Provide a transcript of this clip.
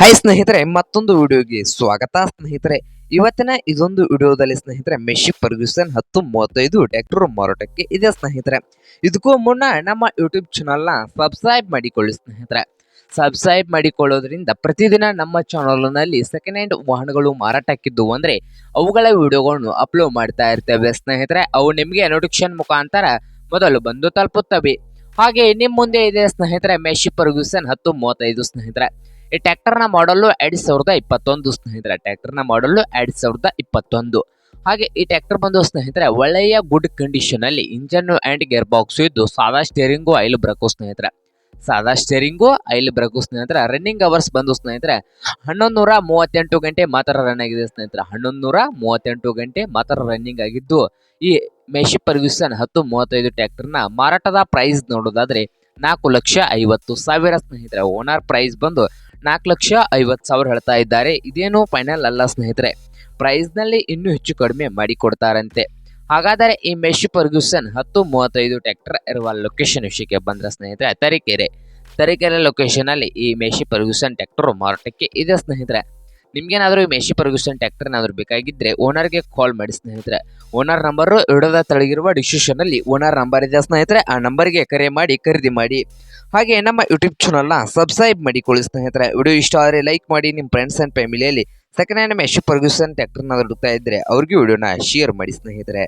Hi ಸ್ನೇಹಿತರೆ, ಮತ್ತೊಂದು ವಿಡಿಯೋಗೆ ಸ್ವಾಗತ. ಸ್ನೇಹಿತರೆ, ಇವತ್ತಿನ ಇದೊಂದು ವಿಡಿಯೋದಲ್ಲಿ ಸ್ನೇಹಿತರೆ ಮೆಶಿ ಫರ್ಗ್ಯೂಸನ್ ಹತ್ತು ಮೂವತ್ತೈದು ಟ್ರ್ಯಾಕ್ಟರ್ ಮಾರಾಟಕ್ಕೆ ಇದೆ ಸ್ನೇಹಿತರೆ. ಇದಕ್ಕೂ ಮುನ್ನ ನಮ್ಮ ಯೂಟ್ಯೂಬ್ ಚಾನಲ್ನ ಸಬ್ಸ್ಕ್ರೈಬ್ ಮಾಡಿಕೊಳ್ಳಿ ಸ್ನೇಹಿತರೆ. ಸಬ್ಸ್ಕ್ರೈಬ್ ಮಾಡಿಕೊಳ್ಳೋದ್ರಿಂದ ಪ್ರತಿದಿನ ನಮ್ಮ ಚಾನಲ್ನಲ್ಲಿ ಸೆಕೆಂಡ್ ಹ್ಯಾಂಡ್ ವಾಹನಗಳು ಮಾರಾಟಕ್ಕಿದ್ದು ಅಂದರೆ ಅವುಗಳ ವಿಡಿಯೋಗಳನ್ನು ಅಪ್ಲೋಡ್ ಮಾಡ್ತಾ ಇರ್ತೇವೆ ಸ್ನೇಹಿತರೆ. ಅವು ನಿಮಗೆ ನೋಟಿಫಿಕೇಶನ್ ಮುಖಾಂತರ ಮೊದಲು ಬಂದು ತಲುಪುತ್ತವೆ. ಹಾಗೆ ನಿಮ್ಮ ಮುಂದೆ ಇದೆ ಸ್ನೇಹಿತರೆ ಮೆಶಿ ಫರ್ಗ್ಯೂಸನ್ ಹತ್ತು ಮೂವತ್ತೈದು ಸ್ನೇಹಿತರೆ. ಈ ಟ್ರ್ಯಾಕ್ಟರ್ನ ಮಾಡಲ್ಲು ಎರಡು ಸಾವಿರದ ಇಪ್ಪತ್ತೊಂದು ಸ್ನೇಹಿತರೆ ಟ್ಯಾಕ್ಟರ್ನ ಮಾಡಲ್ಲು ಎರಡು ಸಾವಿರದ ಇಪ್ಪತ್ತೊಂದು. ಹಾಗೆ ಈ ಟ್ಯಾಕ್ಟರ್ ಬಂದು ಸ್ನೇಹಿತರೆ, ಒಳ್ಳೆಯ ಗುಡ್ ಕಂಡೀಷನಲ್ಲಿ ಆ್ಯಂಡ್ ಅಂಡ್ ಗೇರ್ ಬಾಕ್ಸ್ ಇದ್ದು, ಸಾದಾ ಸ್ಟೇರಿಂಗು ಐಲು ಬ್ರಕು ಸ್ನೇಹಿತರೆ. ಸಾದಾ ಸ್ಟೇರಿಂಗು ಐಲು ಬ್ರಕು ಸ್ನೇಹಿತರೆ, ರನ್ನಿಂಗ್ ಅವರ್ಸ್ ಬಂದು ಸ್ನೇಹಿತರೆ ಹನ್ನೊಂದು ನೂರ ಮೂವತ್ತೆಂಟು ಗಂಟೆ ಮಾತ್ರ ರನ್ ಆಗಿದೆ ಸ್ನೇಹಿತರೆ. ಹನ್ನೊಂದು ನೂರ ಮೂವತ್ತೆಂಟು ಗಂಟೆ ಮಾತ್ರ ರನ್ನಿಂಗ್ ಆಗಿದ್ದು, ಈ ಮೆಶಿ ಪರ್ಗ್ಯೂಸನ್ ಹತ್ತು ಮೂವತ್ತೈದು ಟ್ಯಾಕ್ಟರ್ನ ಮಾರಾಟದ ಪ್ರೈಸ್ ನೋಡೋದಾದ್ರೆ ನಾಲ್ಕು ಲಕ್ಷ ಐವತ್ತು ಸಾವಿರ ಸ್ನೇಹಿತರೆ. ಓನರ್ ಪ್ರೈಸ್ ಬಂದು ನಾಲ್ಕು ಲಕ್ಷ ಐವತ್ತು ಸಾವಿರ ಹೇಳ್ತಾ ಇದ್ದಾರೆ. ಇದೇನು ಫೈನಲ್ ಅಲ್ಲ ಸ್ನೇಹಿತರೆ. ಪ್ರೈಸ್ನಲ್ಲಿ ಇನ್ನೂ ಹೆಚ್ಚು ಕಡಿಮೆ ಮಾಡಿಕೊಡ್ತಾರಂತೆ ಹಾಗಾದರೆ ಈ ಮೆಶ್ ಪರ್ಗ್ಯೂಸನ್ ಹತ್ತು ಮೂವತ್ತೈದು ಟ್ರ್ಯಾಕ್ಟರ್ ಇರುವ ಲೊಕೇಶನ್ ವಿಷಯಕ್ಕೆ ಬಂದರೆ ಸ್ನೇಹಿತರೆ, ತರೀಕೆರೆ. ತರೀಕೆರೆ ಲೊಕೇಶನ್ ಅಲ್ಲಿ ಈ ಮೆಶಿ ಫರ್ಗ್ಯೂಸನ್ ಟ್ರ್ಯಾಕ್ಟರ್ ಮಾರಾಟಕ್ಕೆ ಇದೆ ಸ್ನೇಹಿತರೆ. ನಿಮ್ಗೇನಾದ್ರೂ ಈ ಮೆಷಿ ಫರ್ಗ್ಯೂಸನ್ ಟ್ಯಾಕ್ಟರ್ ಏನಾದ್ರು ಬೇಕಾಗಿದ್ರೆ ಓನರ್ಗೆ ಕಾಲ್ ಮಾಡಿ ಸ್ನೇಹಿತರೆ. ಓನರ್ ನಂಬರ್ ಇಡದ ತಳಗಿರುವ ಡಿಸ್ಕ್ರಿಪ್ಷನ್ ಅಲ್ಲಿ ಓನರ್ ನಂಬರ್ ಇದೆ ಸ್ನೇಹಿತರೆ. ಆ ನಂಬರ್ಗೆ ಕರೆ ಮಾಡಿ, ಖರೀದಿ ಮಾಡಿ. ಹಾಗೆ ನಮ್ಮ ಯೂಟ್ಯೂಬ್ ಚಾನಲ್ನ ಸಬ್ಸ್ಕ್ರೈಬ್ ಮಾಡಿಕೊಳ್ಳಿ ಸ್ನೇಹಿತರೆ. ವಿಡಿಯೋ ಇಷ್ಟ ಆದರೆ ಲೈಕ್ ಮಾಡಿ ನಿಮ್ಮ ಫ್ರೆಂಡ್ಸ್ ಆ್ಯಂಡ್ ಫ್ಯಾಮಿಲಿಯಲ್ಲಿ ಸೆಕೆಂಡ್ ಹ್ಯಾಂಡ್ ಮೆಶಿ ಫರ್ಗ್ಯೂಸನ್ ಟ್ರ್ಯಾಕ್ಟರ್ನ ಹುಡುಕ್ತಾ ಇದ್ದರೆ ಅವ್ರಿಗೆ ವಿಡಿಯೋನ ಶೇರ್ ಮಾಡಿ ಸ್ನೇಹಿತರೆ.